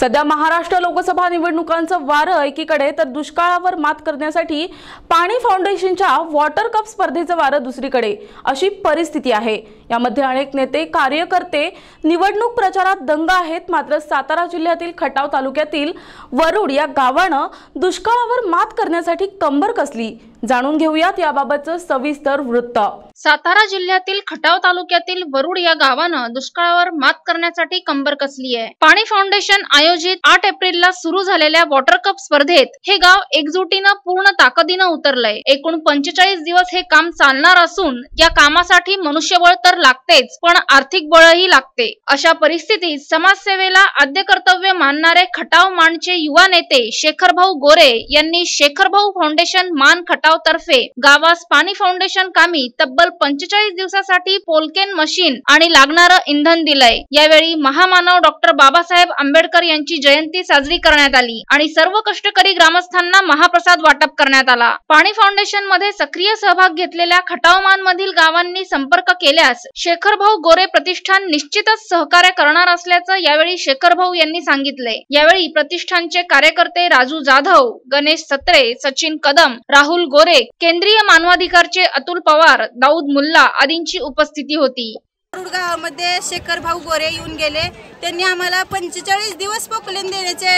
सध्या महाराष्ट्र लोकसभा निवडणुकांचं वारं एकीकडे तर दुष्काळावर मात करण्यासाठी पाणी फाउंडेशनच्या वॉटर कप स्पर्धेचं वारं दुसरीकडे. अशी परिस्थिती आहे. यामध्ये अनेक नेते कार्यकर्ते निवडणूक प्रचारात दंग आहेत. मात्र सातारा जिल्ह्यातील खटाव तालुक्यातील वरुड या गावानं दुष्काळावर मात करण्यासाठी कंबर कसली? जाणून घेऊयात याबाबतचं सविस्तर वृत्त. सातारा जिल्ह्यातील खटाव तालुक्यातील वरुड या गावानं दुष्काळावर मात करण्यासाठी कंबर कसली आहे? पाणी फाउंडेशन आयोजित आठ एप्रिलला सुरू झालेल्या वॉटर कप स्पर्धेत हे गाव एकजुटीनं पूर्ण ताकदीनं उतरलंय. एकूण पंचेचाळीस दिवस हे काम चालणार असून या कामासाठी मनुष्यबळ तर लागतेच पण आर्थिक बळही लागते. अशा परिस्थितीत समाजसेवेला आद्य कर्तव्य मानणारे खटाव मानचे युवा नेते शेखरभाऊ गोरे यांनी शेखरभाऊ फाउंडेशन मान खटाव तर्फे गावास पाणी फाउंडेशन कामी तब्बल पंचेचाळीस दिवसासाठी पोलकेन मशीन आणि लागणारं इंधन दिलंय. यावेळी महामानव डॉक्टर बाबासाहेब आंबेडकर यांची जयंती साजरी करण्यात आली आणि सर्व कष्टकरी ग्रामस्थांना महाप्रसाद वाटप करण्यात आला. पाणी फाउंडेशनमध्ये सक्रिय सहभाग घेतलेल्या खटावमान मधील गावांनी संपर्क केल्यास शेखरभाऊ गोरे प्रतिष्ठान निश्चितच सहकार्य करणार असल्याचं यावेळी शेखरभाऊ यांनी सांगितले यावेळी प्रतिष्ठानचे कार्यकर्ते राजू जाधव गणेश सत्रे सचिन कदम राहुल गोरे केंद्रीय मानवाधिकारचे अतुल पवार दाऊद मुल्ला आदींची उपस्थिती होती. वरुड गावामध्ये शेखर भाऊ गोरे येऊन गेले. त्यांनी आम्हाला पंचेचाळीस दिवस पोकलेन देण्याचे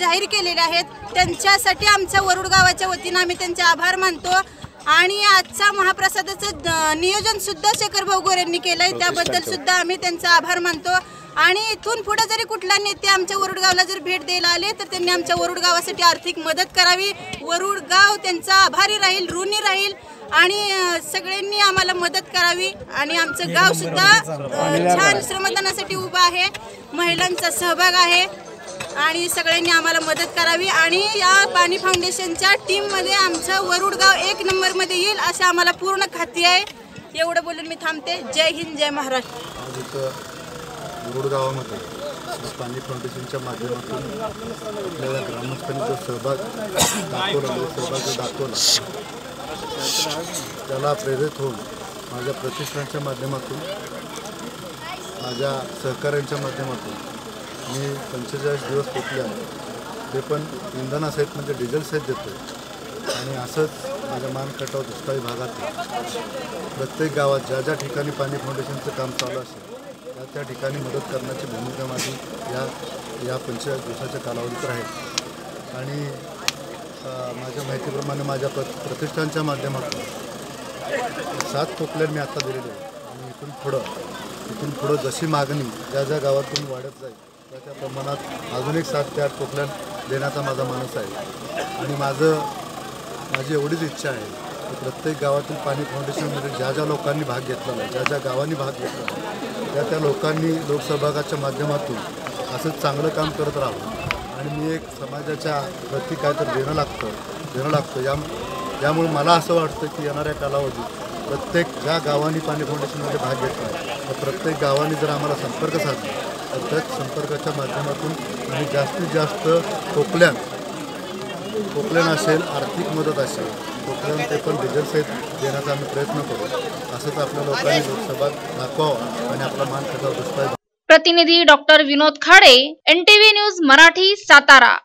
जाहीर केलेले आहेत. त्यांच्यासाठी आमच्या वरुड गावाच्या वतीनं आम्ही त्यांचे आभार मानतो. आणि आजचा महाप्रसादाचं नियोजन सुद्धा शेखर भाऊ गोरेंनी केलंय त्याबद्दल सुद्धा आम्ही त्यांचा आभार मानतो. आणि इथून पुढे जरी कुठला नेते आमच्या वरुडगावला जर भेट द्यायला आले तर त्यांनी आमच्या वरुडगावासाठी आर्थिक मदत करावी. वरुडगाव त्यांचा आभारी राहील ऋणी राहील आणि सगळ्यांनी आम्हाला मदत करावी आणि आमचं गाव सुद्धा छान श्रमदानासाठी उभं आहे. महिलांचा सहभाग आहे आणि सगळ्यांनी आम्हाला मदत करावी आणि या पाणी फाउंडेशनच्या टीममध्ये आमचं वरुडगाव एक नंबरमध्ये येईल असं आम्हाला पूर्ण खात्री आहे. एवढं बोलून मी थांबते. जय हिंद जय महाराष्ट्र. मुरुड गावामध्ये पाणी फाउंडेशनच्या माध्यमातून आपल्याला ग्रामस्थांनी जो सहभाग दाखवला जो सहभाग जो दाखवला. त्याला प्रेरित होऊन माझ्या प्रतिष्ठानच्या माध्यमातून माझ्या सहकाऱ्यांच्या माध्यमातून मी पंचेचाळीस दिवस पोचले आहे. ते पण इंधनासहित म्हणजे डिझेलसहित देतो आणि असंच माझ्या मानखटाव दुष्काळी भागात प्रत्येक गावात ज्या ज्या ठिकाणी पाणी फाउंडेशनचं काम चालू असेल त्या त्या ठिकाणी मदत करण्याची भूमिका माझी या या पंचेचाळीस दिवसाच्या कालावधीत राहील. आणि माझ्या माहितीप्रमाणे माझ्या प्र प्रतिष्ठानच्या माध्यमातून सात खोकल्या मी आत्ता दिलेले आहे. आणि इथून पुढं इथून पुढं जशी मागणी ज्या ज्या गावातून वाढत जाईल त्या त्या प्रमाणात अजून एक सात ते आठ खोकल्या देण्याचा माझा मानस आहे. आणि माझं माझी एवढीच इच्छा आहे प्रत्येक गावातील पाणी फाउंडेशनमध्ये ज्या ज्या लोकांनी भाग घेतलेला ज्या ज्या गावांनी भाग घेतला त्या त्या लोकांनी लोकसहभागाच्या माध्यमातून असंच चांगलं काम करत राहावं. आणि मी एक समाजाच्या प्रती काय तर देणं लागतं देणं लागतं. या यामुळे मला असं वाटतं की येणाऱ्या कालावधीत प्रत्येक ज्या गावांनी पाणी फाउंडेशनमध्ये भाग घेतला तर प्रत्येक गावांनी जर आम्हाला संपर्क साधला तर त्याच संपर्काच्या माध्यमातून आम्ही जास्तीत जास्त कोकल्यात कोकल्यान असेल आर्थिक मदत असेल कोकल्यान ते पण डिझेलसहित देण्याचा आम्ही प्रयत्न करू. असंच आपल्या लोकांनी लोकसभा दाखवावा आणि आपला मान खटाव दुष्काळ प्रतिनिधी doctor Vinod Khade NTV news Marathi Satara.